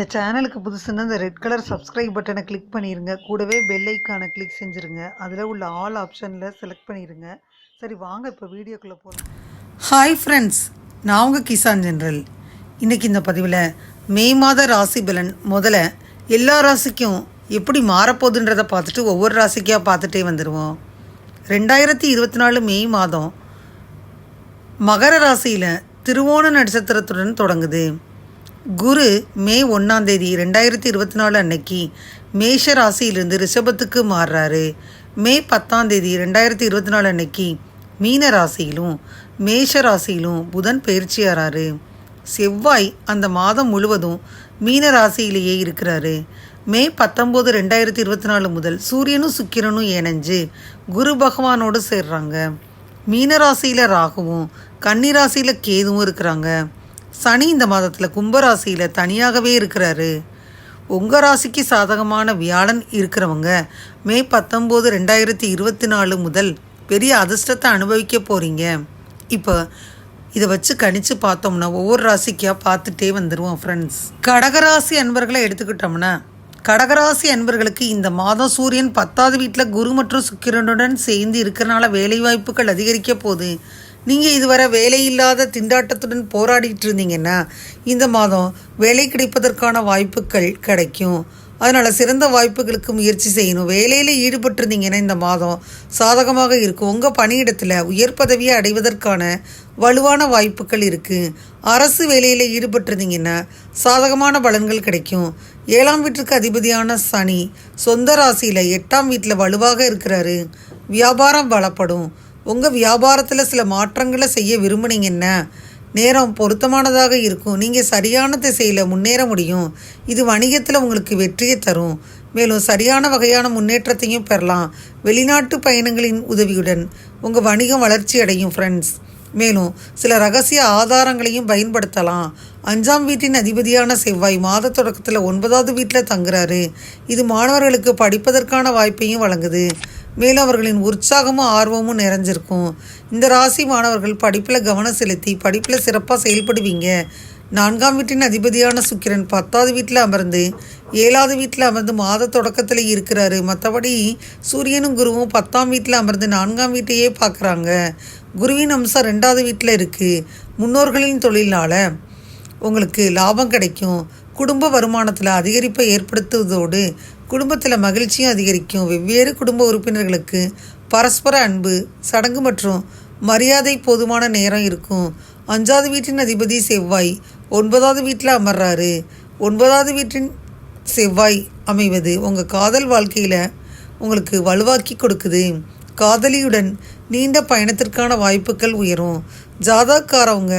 இந்த சேனலுக்கு புதுசுன்னா இந்த ரெட் கலர் சப்ஸ்கிரைப் பட்டனை கிளிக் பண்ணிடுங்க கூடவே பெல் ஐக்கானை கிளிக் செஞ்சுருங்க. அதில் உள்ள ஆல் ஆப்ஷனில் செலக்ட் பண்ணிடுங்க சரி வாங்க இப்போ வீடியோக்குள்ளே போகலாம் ஹாய் ஃப்ரெண்ட்ஸ் நான் உங்கள் கிசான் ஜென்ரல். இன்றைக்கி இந்த பதிவில் மே மாத ராசி பலன் முதல்ல எல்லா ராசிக்கும் எப்படி மாறப்போகுதுன்றதை பார்த்துட்டு ஒவ்வொரு ராசிக்காக பார்த்துட்டே வந்துடுவோம் ரெண்டாயிரத்தி இருபத்தி நாலு மே மாதம் மகர ராசியில் திருவோண நட்சத்திரத்துடன் தொடங்குது. குரு மே ஒன்றாம் தேதி ரெண்டாயிரத்தி இருபத்தி நாலு அன்னைக்கு மேஷ ராசியிலிருந்து ரிஷபத்துக்கு மாறுறாரு. மே பத்தாம் தேதி ரெண்டாயிரத்தி இருபத்தி நாலு அன்னைக்கு மீன ராசியிலும் மேஷ ராசியிலும் புதன் பயிற்சியாராரு செவ்வாய் அந்த மாதம் முழுவதும் மீன ராசியிலேயே இருக்கிறாரு. மே பத்தொம்போது ரெண்டாயிரத்தி இருபத்தி நாலு முதல் சூரியனும் சுக்கிரனும் இணைஞ்சு குரு பகவானோடு சேர்றாங்க. மீனராசியில் ராகுவும் கன்னிராசியில் கேதுவும் இருக்கிறாங்க. சனி இந்த மாதத்தில் கும்பராசியில் தனியாகவே இருக்கிறாரு. உங்கள் ராசிக்கு சாதகமான வியாழன் இருக்கிறவங்க மே பத்தொம்போது ரெண்டாயிரத்தி இருபத்தி நாலு முதல் பெரிய அதிர்ஷ்டத்தை அனுபவிக்க போகிறீங்க இப்போ இதை வச்சு கணிச்சு பார்த்தோம்னா ஒவ்வொரு ராசிக்காக பார்த்துட்டே வந்துடுவோம் ஃப்ரெண்ட்ஸ் கடகராசி அன்பர்களை எடுத்துக்கிட்டோம்னா கடகராசி அன்பர்களுக்கு இந்த மாதம் சூரியன் பத்தாவது வீட்டில் குரு மற்றும் சுக்கிரனுடன் சேர்ந்து இருக்கிறனால வேலைவாய்ப்புகள் அதிகரிக்க போகுது. நீங்கள் இதுவரை வேலையில்லாத திண்டாட்டத்துடன் போராடிட்டு இருந்தீங்கன்னா இந்த மாதம் வேலை கிடைப்பதற்கான வாய்ப்புகள் கிடைக்கும். அதனால் சிறந்த வாய்ப்புகளுக்கு முயற்சி செய்யணும். வேலையில் ஈடுபட்டிருந்தீங்கன்னா இந்த மாதம் சாதகமாக இருக்கும் உங்கள் பணியிடத்தில் உயர் பதவியை அடைவதற்கான வலுவான வாய்ப்புகள் இருக்குது அரசு வேலையில் ஈடுபட்டிருந்தீங்கன்னா சாதகமான பலன்கள் கிடைக்கும். ஏழாம் வீட்டுக்கு அதிபதியான சனி சொந்த ராசியில் எட்டாம் வீட்டில் வலுவாக இருக்கிறாரு. வியாபாரம் பலப்படும் உங்கள் வியாபாரத்தில் சில மாற்றங்களை செய்ய விரும்புனீங்கன்னா நேரம் பொருத்தமானதாக இருக்கும். நீங்கள் சரியான திசையில் முன்னேற முடியும். இது வணிகத்தில் உங்களுக்கு வெற்றியை தரும். மேலும் சரியான வகையான முன்னேற்றத்தையும் பெறலாம். வெளிநாட்டு பயணங்களின் உதவியுடன் உங்கள் வணிகம் வளர்ச்சி அடையும் ஃப்ரெண்ட்ஸ் மேலும் சில ரகசிய ஆதாரங்களையும் பயன்படுத்தலாம். அஞ்சாம் வீட்டின் அதிபதியான செவ்வாய் மாத தொடக்கத்தில் ஒன்பதாவது வீட்டில் தங்குறாரு. இது மாணவர்களுக்கு படிப்பதற்கான வாய்ப்பையும் வழங்குது. மேலும் அவர்களின் உற்சாகமும் ஆர்வமும் நிறைஞ்சிருக்கும். இந்த ராசி மாணவர்கள் படிப்பில் கவனம் செலுத்தி படிப்பில் சிறப்பாக செயல்படுவீங்க. நான்காம் வீட்டின் அதிபதியான சுக்கிரன் பத்தாவது வீட்டில் அமர்ந்து ஏழாவது வீட்டில் அமர்ந்து மாத தொடக்கத்தில் இருக்கிறாரு. மற்றபடி சூரியனும் குருவும் பத்தாம் வீட்டில் அமர்ந்து நான்காம் வீட்டையே பார்க்குறாங்க. குருவின் அம்சம் ரெண்டாவது வீட்டில் இருக்குது முன்னோர்களின் தொழிலால் உங்களுக்கு லாபம் கிடைக்கும். குடும்ப வருமானத்தில் அதிகரிப்பை ஏற்படுத்துவதோடு குடும்பத்தில் மகிழ்ச்சியும் அதிகரிக்கும். வெவ்வேறு குடும்ப உறுப்பினர்களுக்கு பரஸ்பர அன்பு சடங்கு மற்றும் மரியாதை போதுமான நேரம் இருக்கும். அஞ்சாவது வீட்டின் அதிபதி செவ்வாய் ஒன்பதாவது வீட்டில் அமர்றாரு. ஒன்பதாவது வீட்டின் செவ்வாய் அமைவது உங்கள் காதல் வாழ்க்கையில் உங்களுக்கு வலுவாக்கி கொடுக்குது. காதலியுடன் நீண்ட பயணத்திற்கான வாய்ப்புகள் உயரும். ஜாதாக்காரவங்க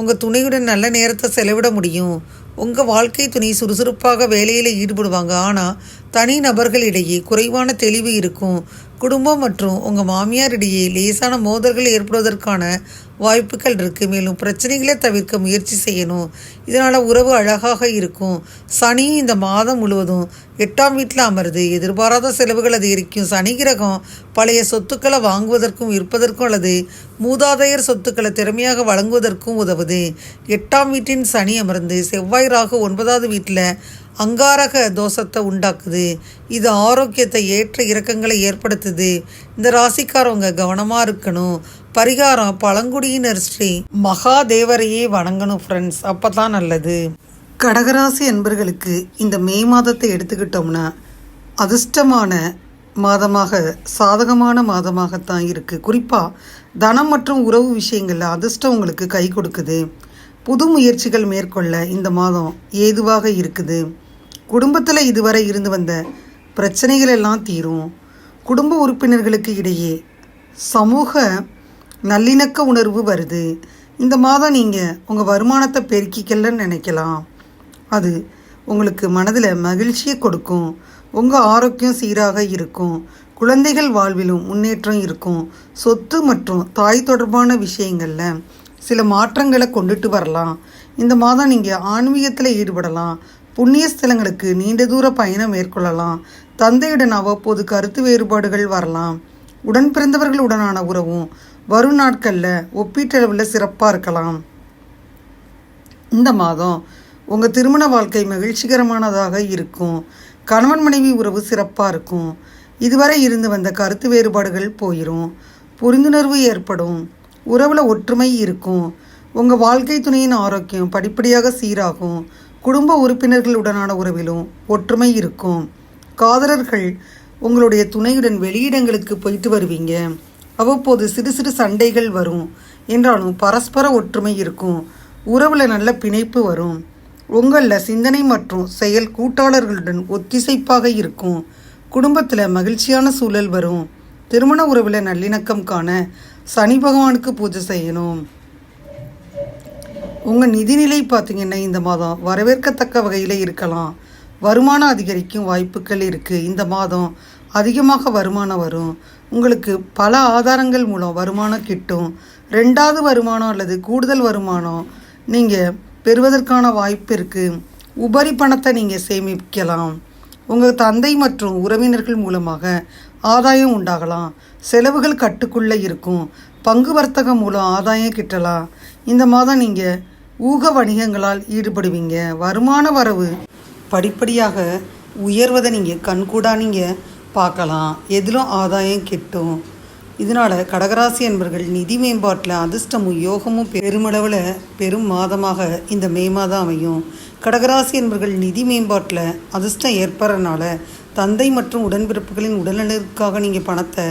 உங்கள் துணையுடன் நல்ல நேரத்தை செலவிட முடியும். உங்கள் வாழ்க்கை துணை சுறுசுறுப்பாக வேலையில் ஈடுபடுவாங்க. ஆனால் தனி நபர்களிடையே குறைவான தெளிவு இருக்கும். குடும்பம் மற்றும் உங்கள் மாமியாரிடையே லேசான மோதல்கள் ஏற்படுவதற்கான வாய்ப்புகள் இருக்குது மேலும் பிரச்சனைகளை தவிர்க்க முயற்சி செய்யணும். இதனால் உறவு அழகாக இருக்கும். சனி இந்த மாதம் முழுவதும் எட்டாம் வீட்டில் அமருது. எதிர்பாராத செலவுகள் அதிகரிக்கும். சனி கிரகம் பழைய சொத்துக்களை வாங்குவதற்கும் விற்பதற்கும் அல்லது மூதாதையர் சொத்துக்களை திறமையாக வழங்குவதற்கும் உதவுது. எட்டாம் வீட்டின் சனி அமர்ந்து செவ்வாய் ராகு ஒன்பதாவது வீட்டில் அங்காரக தோஷத்தை உண்டாக்குது. இது ஆரோக்கியத்தை ஏற்ற இறக்கங்களை ஏற்படுத்துது. இந்த ராசிக்காரவங்க கவனமாக இருக்கணும். பரிகாரம் பழங்குடியினர் ஸ்ரீ மகாதேவரையே வணங்கணும் ஃப்ரெண்ட்ஸ் அப்போ தான் நல்லது. கடகராசி என்பர்களுக்கு இந்த மே மாதத்தை எடுத்துக்கிட்டோம்னா அதிர்ஷ்டமான மாதமாக சாதகமான மாதமாகத்தான் இருக்குது குறிப்பாக தனம் மற்றும் உறவு விஷயங்களில் அதிர்ஷ்டம் உங்களுக்கு கை கொடுக்குது. புது முயற்சிகள் மேற்கொள்ள இந்த மாதம் ஏதுவாக இருக்குது. குடும்பத்தில் இதுவரை இருந்து வந்த பிரச்சனைகள் எல்லாம் தீரும். குடும்ப உறுப்பினர்களுக்கு இடையே சமூக நல்லிணக்க உணர்வு வருது. இந்த மாதம் நீங்கள் உங்கள் வருமானத்தை பெருக்கிக்கலன்னு நினைக்கலாம். அது உங்களுக்கு மனதில் மகிழ்ச்சியை கொடுக்கும். உங்கள் ஆரோக்கியம் சீராக இருக்கும். குழந்தைகள் வாழ்விலும் முன்னேற்றம் இருக்கும். சொத்து மற்றும் தாய் தொடர்பான விஷயங்களில் சில மாற்றங்களை கொண்டுட்டு வரலாம். இந்த மாதம் நீங்கள் ஆன்மீகத்தில் ஈடுபடலாம். புண்ணிய ஸ்தலங்களுக்கு நீண்ட தூர பயணம் மேற்கொள்ளலாம். தந்தையுடன் அவ்வப்போது கருத்து வேறுபாடுகள் வரலாம். உடன் பிறந்தவர்களுடனான உறவும் வரும் நாட்களில் ஒப்பீட்டளவில் சிறப்பாக இருக்கலாம். இந்த மாதம் உங்கள் திருமண வாழ்க்கை மகிழ்ச்சிகரமானதாக இருக்கும். கணவன் மனைவி உறவு சிறப்பாக இருக்கும். இதுவரை இருந்து வந்த கருத்து வேறுபாடுகள் போயிடும் புரிந்துணர்வு ஏற்படும். உறவில் ஒற்றுமை இருக்கும். உங்கள் வாழ்க்கை துணையின் ஆரோக்கியம் படிப்படியாக சீராகும். குடும்ப உறுப்பினர்களுடனான உறவிலும் ஒற்றுமை இருக்கும். காதலர்கள் உங்களுடைய துணையுடன் வெளியிடங்களுக்கு போயிட்டு வருவீங்க. அவ்வப்போது சிறு சிறு சண்டைகள் வரும். என்றாலும் பரஸ்பர ஒற்றுமை இருக்கும். உறவில் நல்ல பிணைப்பு வரும். உங்களில் சிந்தனை மற்றும் செயல் கூட்டாளர்களுடன் ஒத்திசைப்பாக இருக்கும். குடும்பத்தில் மகிழ்ச்சியான சூழல் வரும். திருமண உறவில் நல்லிணக்கம் காண சனி பகவானுக்கு பூஜை செய்யணும். உங்கள் நிதிநிலை பார்த்தீங்கன்னா இந்த மாதம் வரவேற்கத்தக்க வகையில் இருக்கலாம். வருமானம் அதிகரிக்கும் வாய்ப்புகள் இருக்குது இந்த மாதம் அதிகமாக வருமானம் வரும். உங்களுக்கு பல ஆதாரங்கள் மூலம் வருமானம் கிட்டும். ரெண்டாவது வருமானம் அல்லது கூடுதல் வருமானம் நீங்கள் பெறுவதற்கான வாய்ப்பு இருக்குது உபரி பணத்தை நீங்கள் சேமிக்கலாம். உங்கள் தந்தை மற்றும் உறவினர்கள் மூலமாக ஆதாயம் உண்டாகலாம். செலவுகள் கட்டுக்குள்ளே இருக்கும். பங்கு வர்த்தகம் மூலம் ஆதாயம் கிட்டலாம். இந்த மாதம் நீங்கள் ஊக வணிகங்களால் ஈடுபடுவீங்க. வருமான வரவு படிப்படியாக உயர்வதை நீங்கள் கண்கூடா நீங்கள் பார்க்கலாம். எதிலும் ஆதாயம் கிட்டும். இதனால் கடகராசி என்பர்கள் நிதி மேம்பாட்டில் அதிர்ஷ்டமும் யோகமும் பெருமளவில் பெரும் மாதமாக இந்த மே மாதம் அமையும். கடகராசி என்பர்கள் நிதி மேம்பாட்டில் அதிர்ஷ்டம் ஏற்படுறதுனால தந்தை மற்றும் உடன்பிறப்புகளின் உடல்நலனுக்காக நீங்கள் பணத்தை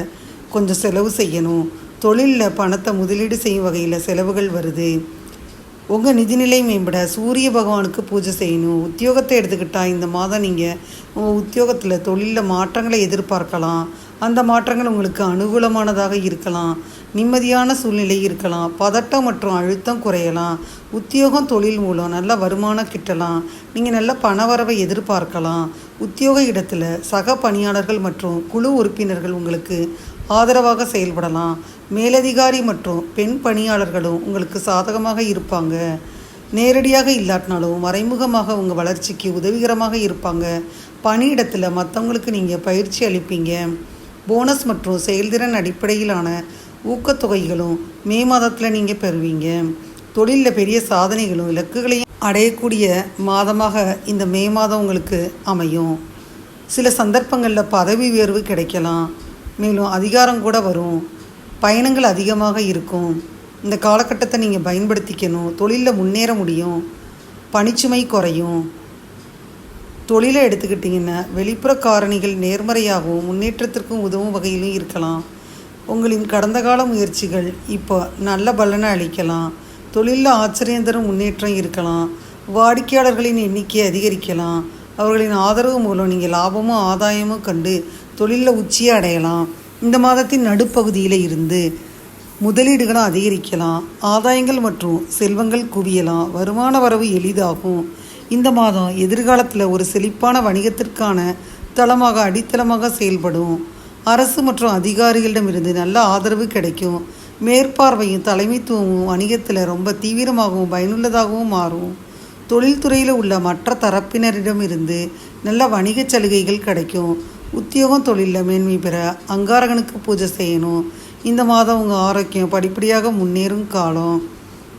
கொஞ்சம் செலவு செய்யணும். தொழிலில் பணத்தை முதலீடு செய்யும் வகையில் செலவுகள் வருது. உங்கள் நிதிநிலை மேம்பட சூரிய பகவானுக்கு பூஜை செய்யணும். உத்தியோகத்தை எடுத்துக்கிட்டால் இந்த மாதம் நீங்கள் உங்கள் உத்தியோகத்தில் தொழிலில் மாற்றங்களை எதிர்பார்க்கலாம். அந்த மாற்றங்கள் உங்களுக்கு அனுகூலமானதாக இருக்கலாம். நிம்மதியான சூழ்நிலை இருக்கலாம். பதட்டம் மற்றும் அழுத்தம் குறையலாம். உத்தியோகம் தொழில் மூலம் நல்ல வருமானம் கிட்டலாம். நீங்கள் நல்ல பணவரவை எதிர்பார்க்கலாம். உத்தியோக இடத்துல சக பணியாளர்கள் மற்றும் குழு உறுப்பினர்கள் உங்களுக்கு ஆதரவாக செயல்படலாம். மேலதிகாரி மற்றும் பெண் பணியாளர்களும் உங்களுக்கு சாதகமாக இருப்பாங்க. நேரடியாக இல்லாட்டினாலும் மறைமுகமாக உங்கள் வளர்ச்சிக்கு உதவிகரமாக இருப்பாங்க. பணியிடத்தில் மற்றவங்களுக்கு நீங்கள் பயிற்சி அளிப்பீங்க. போனஸ் மற்றும் செயல்திறன் அடிப்படையிலான ஊக்கத்தொகைகளும் மே மாதத்தில் நீங்கள் பெறுவீங்க. தொழிலில் பெரிய சாதனைகளும் இலக்குகளையும் அடையக்கூடிய மாதமாக இந்த மே மாதம் உங்களுக்கு அமையும். சில சந்தர்ப்பங்களில் பதவி உயர்வு கிடைக்கலாம். மேலும் அதிகாரம் கூட வரும். பயணங்கள் அதிகமாக இருக்கும். இந்த காலகட்டத்தை நீங்கள் பயன்படுத்திக்கணும். தொழிலில் முன்னேற முடியும். பணிச்சுமை குறையும். தொழிலை எடுத்துக்கிட்டிங்கன்னா வெளிப்புற காரணிகள் நேர்மறையாகவும் முன்னேற்றத்திற்கும் உதவும் வகையிலும் இருக்கலாம். உங்களின் கடந்த கால முயற்சிகள் இப்போ நல்ல பலனை அளிக்கலாம். தொழிலில் ஆச்சரியம் தரும் முன்னேற்றம் இருக்கலாம். வாடிக்கையாளர்களின் எண்ணிக்கை அதிகரிக்கலாம். அவர்களின் ஆதரவு மூலம் நீங்கள் லாபமும் ஆதாயமும் கண்டு தொழிலில் உச்சியை அடையலாம். இந்த மாதத்தின் நடுப்பகுதியில் இருந்து முதலீடுகளை அதிகரிக்கலாம். ஆதாயங்கள் மற்றும் செல்வங்கள் குவியலாம். வருமான வரவு எளிதாகும். இந்த மாதம் எதிர்காலத்தில் ஒரு செழிப்பான வணிகத்திற்கான தளமாக அடித்தளமாக செயல்படும். அரசு மற்றும் அதிகாரிகளிடமிருந்து நல்ல ஆதரவு கிடைக்கும். மேற்பார்வையும் தலைமைத்துவமும் வணிகத்தில் ரொம்ப தீவிரமாகவும் பயனுள்ளதாகவும் மாறும். தொழில்துறையில் உள்ள மற்ற தரப்பினரிடமிருந்து நல்ல வணிகச் சலுகைகள் கிடைக்கும். உத்தியோகம் தொழிலில் மேன்மை பெற அங்காரகனுக்கு பூஜை செய்யணும். இந்த மாதம் உங்கள் ஆரோக்கியம் படிப்படியாக முன்னேறும் காலம்.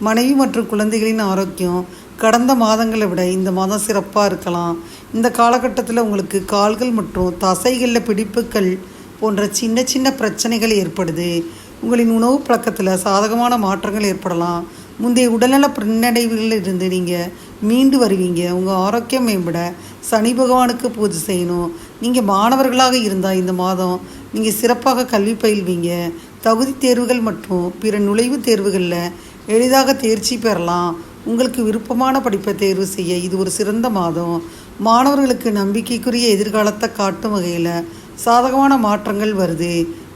மனைவி மற்றும் குழந்தைகளின் ஆரோக்கியம் கடந்த மாதங்களை விட இந்த மாதம் சிறப்பாக இருக்கலாம். இந்த காலகட்டத்தில் உங்களுக்கு கால்கள் மற்றும் தசைகளில் பிடிப்புகள் போன்ற சின்ன சின்ன பிரச்சனைகள் ஏற்படுது. உங்களின் உணவு பழக்கத்தில் சாதகமான மாற்றங்கள் ஏற்படலாம். முந்தைய உடல்நல பின்னடைவுகளில் இருந்து நீங்கள் மீண்டு வருவீங்க. உங்கள் ஆரோக்கியம் மேம்பட சனி பகவானுக்கு பூஜை செய்யணும். நீங்கள் மாணவர்களாக இருந்தால் இந்த மாதம் நீங்கள் சிறப்பாக கல்வி பயில்வீங்க. தகுதி தேர்வுகள் மற்றும் பிற நுழைவுத் தேர்வுகளில் எளிதாக தேர்ச்சி பெறலாம். உங்களுக்கு விருப்பமான படிப்பை தேர்வு செய்ய இது ஒரு சிறந்த மாதம். மாணவர்களுக்கு நம்பிக்கைக்குரிய எதிர்காலத்தை காட்டும் வகையில் சாதகமான மாற்றங்கள் வருது.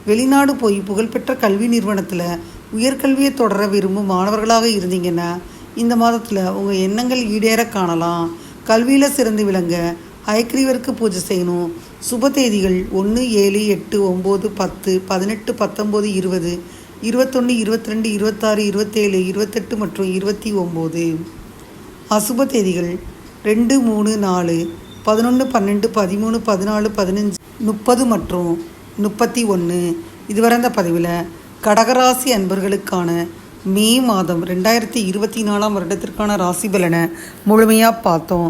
வெளிநாடு போய் புகழ்பெற்ற கல்வி நிறுவனத்தில் உயர்கல்வியை தொடர விரும்பும் மாணவர்களாக இருந்தீங்கன்னா இந்த மாதத்தில் உங்கள் எண்ணங்கள் ஈடேற காணலாம். கல்வியில் சிறந்து விளங்க ஹயக்ரீவருக்கு பூஜை செய்யணும். சுப தேதிகள் ஒன்று ஏழு எட்டு ஒம்பது பத்து பதினெட்டு பத்தொம்போது இருபது இருபத்தொன்று இருபத்தி ரெண்டு இருபத்தாறு இருபத்தேழு இருபத்தெட்டு மற்றும் இருபத்தி ஒம்பது. அசுப தேதிகள் ரெண்டு மூணு நாலு பதினொன்று பன்னெண்டு பதிமூணு பதினாலு பதினஞ்சு முப்பது மற்றும் முப்பத்தி ஒன்று இதுவரை இந்த பதிவில் கடகராசி அன்பர்களுக்கான மே மாதம் ரெண்டாயிரத்தி இருபத்தி நாலாம் வருடத்திற்கான ராசி பலனை முழுமையாக பார்த்தோம்.